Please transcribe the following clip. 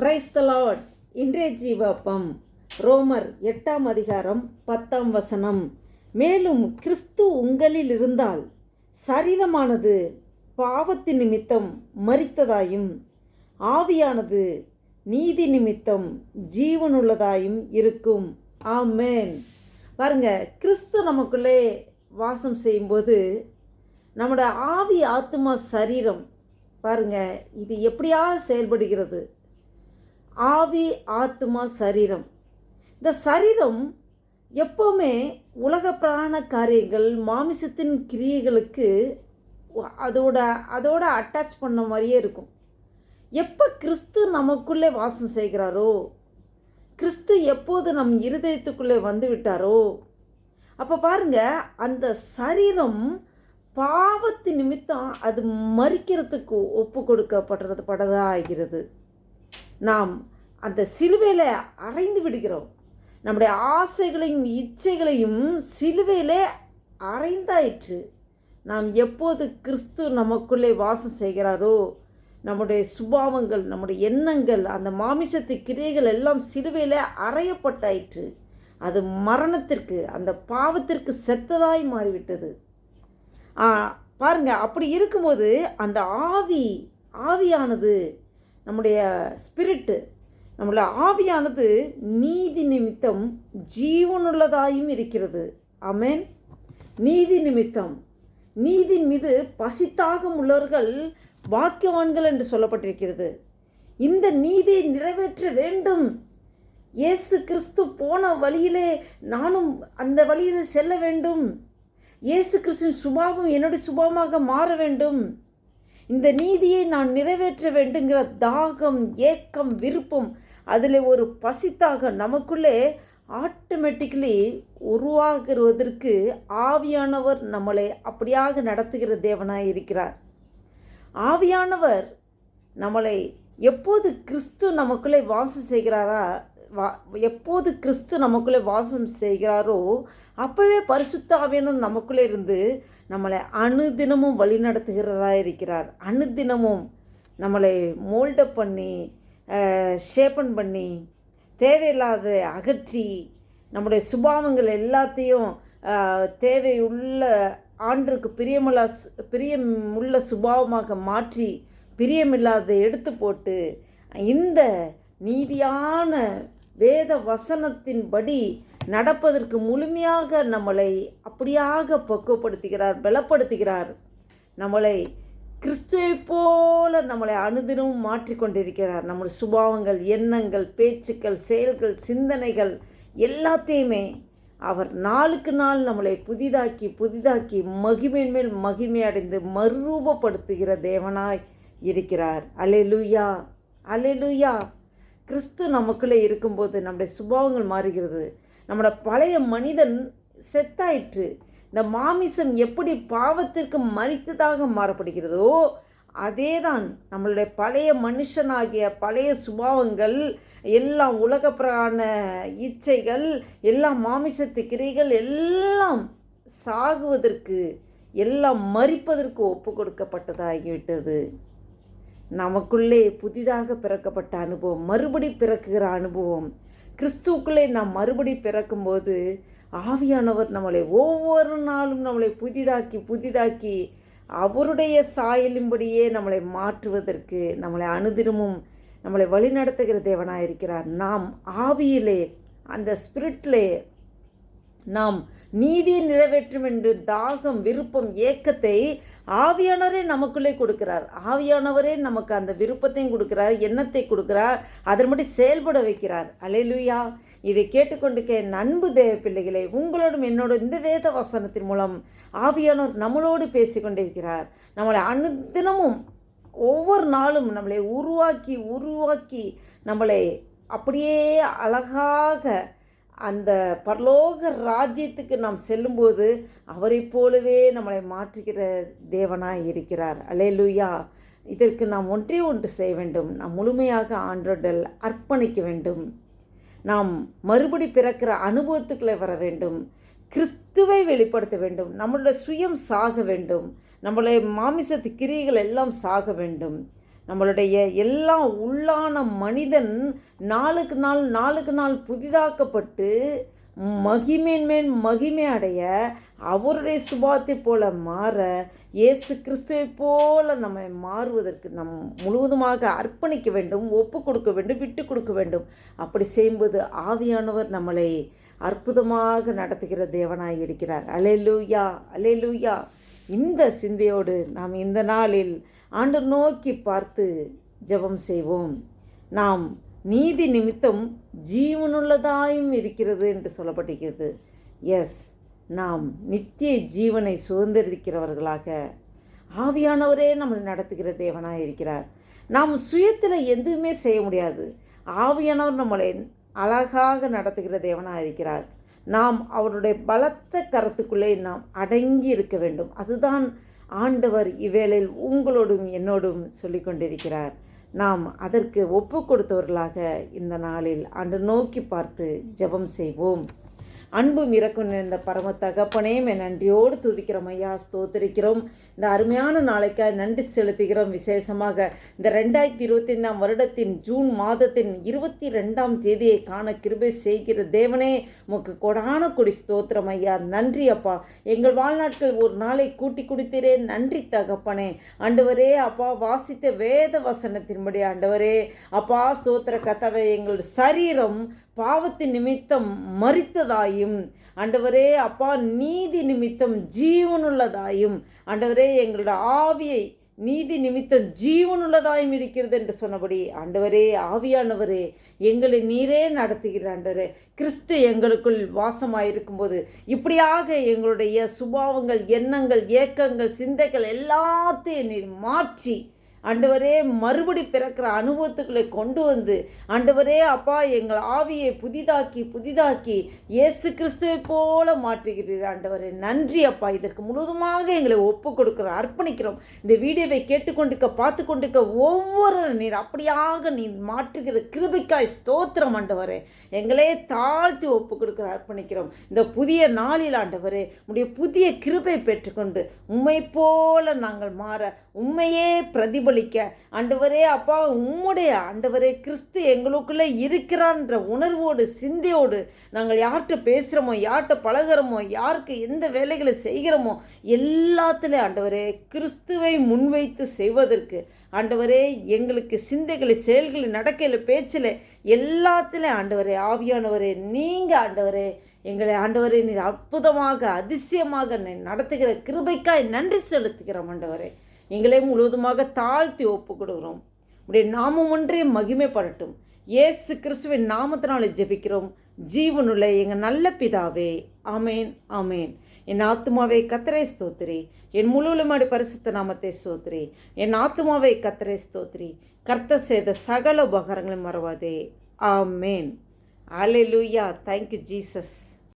Praise the Lord இன்றைய ஜீவப்பம் ரோமர் எட்டாம் அதிகாரம் பத்தாம் வசனம். மேலும் கிறிஸ்து உங்களில் இருந்தால் சரீரமானது பாவத்தின் நிமித்தம் மறித்ததாயும் ஆவியானது நீதி நிமித்தம் ஜீவனுள்ளதாயும் இருக்கும். ஆமேன். பாருங்க கிறிஸ்து நமக்குள்ளே வாசம் செய்யும்போது நம்மளோட ஆவி ஆத்மா சரீரம் பாருங்க இது எப்படியா செயல்படுகிறது. ஆவி ஆத்மா சரீரம். இந்த சரீரம் எப்போவுமே உலக பிராண காரியங்கள் மாமிசத்தின் கிரியைகளுக்கு அதோட அதோட அட்டாச் பண்ண மாதிரியே இருக்கும். எப்போ கிறிஸ்து நமக்குள்ளே வாசம் செய்கிறாரோ கிறிஸ்து எப்போது நம் இருதயத்துக்குள்ளே வந்து விட்டாரோ அப்போ பாருங்க அந்த சரீரம் பாவத்து நிமித்தம் அது மறிக்கிறதுக்கு ஒப்பு கொடுக்கப்படுறது படதா ஆகிறது நாம் அந்த சிலுவையில் அறைந்து விடுகிறோம். நம்முடைய ஆசைகளையும் இச்சைகளையும் சிலுவையிலே அரைந்தாயிற்று. நாம் எப்போது கிறிஸ்து நமக்குள்ளே வாசம் செய்கிறாரோ நம்முடைய சுபாவங்கள் நம்முடைய எண்ணங்கள் அந்த மாமிசத்து கிரியைகள் எல்லாம் சிலுவையில் அறையப்பட்டாயிற்று அது மரணத்திற்கு அந்த பாவத்திற்கு செத்ததாய் மாறிவிட்டது. பாருங்க அப்படி இருக்கும்போது அந்த ஆவி ஆவியானது நம்முடைய ஸ்பிரிட்டு நம்மளோட ஆவியானது நீதி நிமித்தம் ஜீவனுள்ளதாயும் இருக்கிறது. அமேன் நீதி நிமித்தம். நீதின் மீது பசித்தாகம் உள்ளவர்கள் வாக்கியவான்கள் என்று சொல்லப்பட்டிருக்கிறது. இந்த நீதியை நிறைவேற்ற வேண்டும். இயேசு கிறிஸ்து போன வழியிலே நானும் அந்த வழியிலே செல்ல வேண்டும். இயேசு கிறிஸ்துவின் சுபாவம் என்னுடைய சுபாவமாக மாற வேண்டும். இந்த நீதியை நான் நிறைவேற்ற வேண்டுங்கிற தாகம் ஏக்கம் விருப்பம் அதில் ஒரு பசித்தாக நமக்குள்ளே ஆட்டோமேட்டிக்கலி உருவாகிறதற்கு ஆவியானவர் நம்மளை அப்படியாக நடத்துகிற தேவனாக இருக்கிறார். ஆவியானவர் நம்மளை எப்போது கிறிஸ்து நமக்குள்ளே வாசம் செய்கிறாரா வா எப்போது கிறிஸ்து நமக்குள்ளே வாசம் செய்கிறாரோ அப்போவே பரிசுத்த ஆவியானவர் நமக்குள்ளே இருந்து நம்மளை அணுதினமும் வழிநடத்துகிறதா இருக்கிறார். அணுதினமும் நம்மளை மோல்டப் பண்ணி ஷேப்பன் பண்ணி தேவையில்லாத அகற்றி நம்முடைய சுபாவங்கள் எல்லாத்தையும் தேவையுள்ள ஆண்டுக்கு பிரியமுள்ள பிரியமுள்ள சுபாவமாக மாற்றி பிரியமில்லாத எடுத்து போட்டு இந்த நீதியான வேத வசனத்தின்படி நடப்பதற்கு முழுமையாக நம்மளை அப்படியாக பக்குவப்படுத்துகிறார் பலப்படுத்துகிறார். நம்மளை கிறிஸ்துவை போல நம்மளை அனுதினமும் மாற்றிக்கொண்டிருக்கிறார். நம்முடைய சுபாவங்கள் எண்ணங்கள் பேச்சுக்கள் செயல்கள் சிந்தனைகள் எல்லாத்தையுமே அவர் நாளுக்கு நாள் நம்மளை புதிதாக்கி புதிதாக்கி மகிமையின் மேல் மகிமை அடைந்து மறுரூபப்படுத்துகிற தேவனாய் இருக்கிறார். அலெலுயா அலெலுயா கிறிஸ்து நமக்குள்ளே இருக்கும்போது நம்முடைய சுபாவங்கள் மாறுகிறது. நம்மளோட பழைய மனிதன் செத்தாயிற்று. இந்த மாமிசம் எப்படி பாவத்திற்கு மறித்ததாக மாறப்படுகிறதோ அதே தான் நம்மளுடைய பழைய மனுஷனாகிய பழைய சுபாவங்கள் எல்லாம் உலக இச்சைகள் எல்லாம் மாமிசத்து கிரைகள் எல்லாம் சாகுவதற்கு எல்லாம் மறிப்பதற்கு ஒப்பு கொடுக்கப்பட்டதாகிவிட்டது. நமக்குள்ளே புதிதாக பிறக்கப்பட்ட அனுபவம் மறுபடி பிறக்குகிற அனுபவம். கிறிஸ்துவுக்குள்ளே நாம் மறுபடி பிறக்கும்போது ஆவியானவர் நம்மளை ஒவ்வொரு நாளும் நம்மளை புதிதாக்கி புதிதாக்கி அவருடைய சாயலின்படியே நம்மளை மாற்றுவதற்கு நம்மளை அனுதினமும் நம்மளை வழிநடத்துகிற தேவனாக இருக்கிறார். நாம் ஆவியிலே அந்த ஸ்பிரிட்லே நாம் நீதியை நிறைவேற்றும் என்று தாகம் விருப்பம் ஏக்கத்தை ஆவியானவரே நமக்குள்ளே கொடுக்கிறார். ஆவியானவரே நமக்கு அந்த விருப்பத்தையும் கொடுக்கிறார் எண்ணத்தை கொடுக்கிறார் அதன்படி செயல்பட வைக்கிறார். அலையிலுயா இதை கேட்டுக்கொண்டு நண்பு தேவ பிள்ளைகளை உங்களோடும் என்னோட இந்த வேத வசனத்தின் மூலம் ஆவியானவர் நம்மளோடு பேசி கொண்டிருக்கிறார் நம்மளை அனுதினமும் ஒவ்வொரு நாளும் நம்மளை உருவாக்கி உருவாக்கி நம்மளை அப்படியே அழகாக அந்த பரலோக ராஜ்யத்துக்கு நாம் செல்லும்போது அவரை போலவே நம்மளை மாற்றுகிற தேவனாக இருக்கிறார். அலேலுயா இதற்கு நாம் ஒன்றே ஒன்று செய்ய வேண்டும். நாம் முழுமையாக ஆண்டோடல் அர்ப்பணிக்க வேண்டும். நாம் மறுபடி பிறக்கிற அனுபவத்துக்குள்ளே வர வேண்டும். கிறிஸ்துவை வெளிப்படுத்த வேண்டும். நம்மளுடைய சுயம் சாக வேண்டும். நம்மளுடைய மாமிசத்து கிரியைகள் எல்லாம் சாக வேண்டும். நம்மளுடைய எல்லா உள்ளான மனிதன் நாளுக்கு நாள் நாளுக்கு நாள் புதிதாக்கப்பட்டு மகிமேன் மகிமை அடைய அவருடைய சுபாத்தை போல மாற இயேசு கிறிஸ்துவை போல நம்ம மாறுவதற்கு நம் முழுவதுமாக அர்ப்பணிக்க வேண்டும் ஒப்பு கொடுக்க வேண்டும் விட்டு கொடுக்க வேண்டும். அப்படி செய்யும்போது ஆவியானவர் நம்மளை அற்புதமாக நடத்துகிற தேவனாய் இருக்கிறார். அலை லூயா அலே லூயா இந்த சிந்தையோடு நாம் இந்த நாளில் ஆண்டு நோக்கி பார்த்து ஜெபம் செய்வோம். நாம் நீதி நிமித்தம் ஜீவனுள்ளதாயும் இருக்கிறது என்று சொல்லப்பட்டிருக்கிறது. எஸ் நாம் நித்திய ஜீவனை சுதந்திரிக்கிறவர்களாக ஆவியானவரே நம்மளை நடத்துகிற தேவனாக இருக்கிறார். நாம் சுயத்தில் எதுவுமே செய்ய முடியாது. ஆவியானவர் நம்மளை அழகாக நடத்துகிற தேவனாக இருக்கிறார். நாம் அவருடைய பலத்த கரத்துக்குள்ளே நாம் அடங்கி இருக்க வேண்டும். அதுதான் ஆண்டவர் இவ்வேளையில் உங்களோடும் என்னோடும் சொல்லி கொண்டிருக்கிறார் நாம் அதற்கு ஒப்பு கொடுத்தவர்களாக இந்த நாளில் அன்று நோக்கி பார்த்து ஜெபம் செய்வோம். அன்பும் இறக்கும் நிறைந்த பரம தகப்பனே மே நன்றியோடு துதிக்கிறோம். ஐயா ஸ்தோத்திரிக்கிறோம். இந்த அருமையான நாளைக்காக நன்றி செலுத்துகிறோம். விசேஷமாக இந்த ரெண்டாயிரத்தி இருபத்தைந்தாம் வருடத்தின் ஜூன் மாதத்தின் இருபத்தி ரெண்டாம் தேதியை காண கிருபை செய்கிற தேவனே உமக்கு கொடான கொடி ஸ்தோத்திரம் ஐயா. நன்றி அப்பா. எங்கள் வாழ்நாட்கள் ஒரு நாளை கூட்டி கொடுத்தீரே நன்றி தகப்பனே. ஆண்டவரே அப்பா வாசித்த வேத வசனத்தின்படி ஆண்டவரே அப்பா ஸ்தோத்திர கதவை எங்கள் சரீரம் பாவத்தின் நிமித்தம் மறித்ததாயும் ஆண்டவரே அப்பா நீதி நிமித்தம் ஜீவனுள்ளதாயும் ஆண்டவரே எங்களோட ஆவியை நீதி நிமித்தம் ஜீவனுள்ளதாயும் இருக்கிறது என்று சொன்னபடி ஆண்டவரே ஆவியானவரே எங்களை நீரே நடத்துகிற ஆண்டவரே. கிறிஸ்து எங்களுக்குள் வாசமாயிருக்கும்போது இப்படியாக எங்களுடைய சுபாவங்கள் எண்ணங்கள் ஏக்கங்கள் சிந்தைகள் எல்லாத்தையும் நீர் மாற்றி ஆண்டவரே மறுபடி பிறக்கிற அனுபவத்துக்களை கொண்டு வந்து ஆண்டவரே அப்பா எங்கள் ஆவியை புதிதாக்கி புதிதாக்கி இயேசு கிறிஸ்துவை போல மாற்றுகிறீர் ஆண்டவரே. நன்றி அப்பா. இதற்கு முழுவதுமாக எங்களை ஒப்பு கொடுக்குறோம் அர்ப்பணிக்கிறோம். இந்த வீடியோவை கேட்டுக்கொண்டிருக்க பார்த்து கொண்டிருக்க ஒவ்வொரு நீர் அப்படியாக நீ மாற்றுகிற கிருபிக்காய் ஸ்தோத்திரம் ஆண்டவரே. எங்களே தாழ்த்தி ஒப்பு கொடுக்குற அர்ப்பணிக்கிறோம். இந்த புதிய நாளில் ஆண்டவரே உடைய புதிய கிருபை பெற்றுக்கொண்டு உண்மை போல நாங்கள் மாற உண்மையே பிரதிபலிக்க ஆண்டவரே அப்பா உம்முடைய ஆண்டவரே கிறிஸ்து எங்களுக்குள்ளே இருக்கிறான்ற உணர்வோடு சிந்தையோடு நாங்கள் யார்கிட்ட பேசுகிறோமோ யார்கிட்ட பழகிறோமோ யாருக்கு எந்த வேலைகளை செய்கிறோமோ எல்லாத்துலேயும் ஆண்டவரே கிறிஸ்துவை முன்வைத்து செய்வதற்கு ஆண்டவரே எங்களுக்கு சிந்தைகளை செயல்களை நடக்கையில் பேச்சில் எல்லாத்துலேயும் ஆண்டவரே ஆவியானவரே நீங்கள் ஆண்டவரே எங்களை ஆண்டவரே நீர் அற்புதமாக அதிசயமாக நடத்துகிற கிருபைக்காய் நன்றி செலுத்துகிறோம் ஆண்டவரே. எங்களை முழுவதுமாக தாழ்த்தி ஒப்பு கொடுக்குறோம் உடைய நாமம் ஒன்றே மகிமைப்படட்டும். இயேசு கிறிஸ்துவின் நாமத்தினாலே ஜெபிக்கிறோம். ஜீவனுள்ள எங்கள் நல்ல பிதாவே அமேன் அமேன் என் ஆத்மாவை கத்தரை ஸ்தோத்திரி. என் முழுவலுமாடி பரிசுத்த நாமத்தை ஸ்தோத்திரி. என் ஆத்மாவை கத்தரை ஸ்தோத்திரி. கர்த்த செய்த சகல உபகாரங்களையும் மறவாதே. ஆமேன். அலையூயா தேங்க்யூ ஜீசஸ்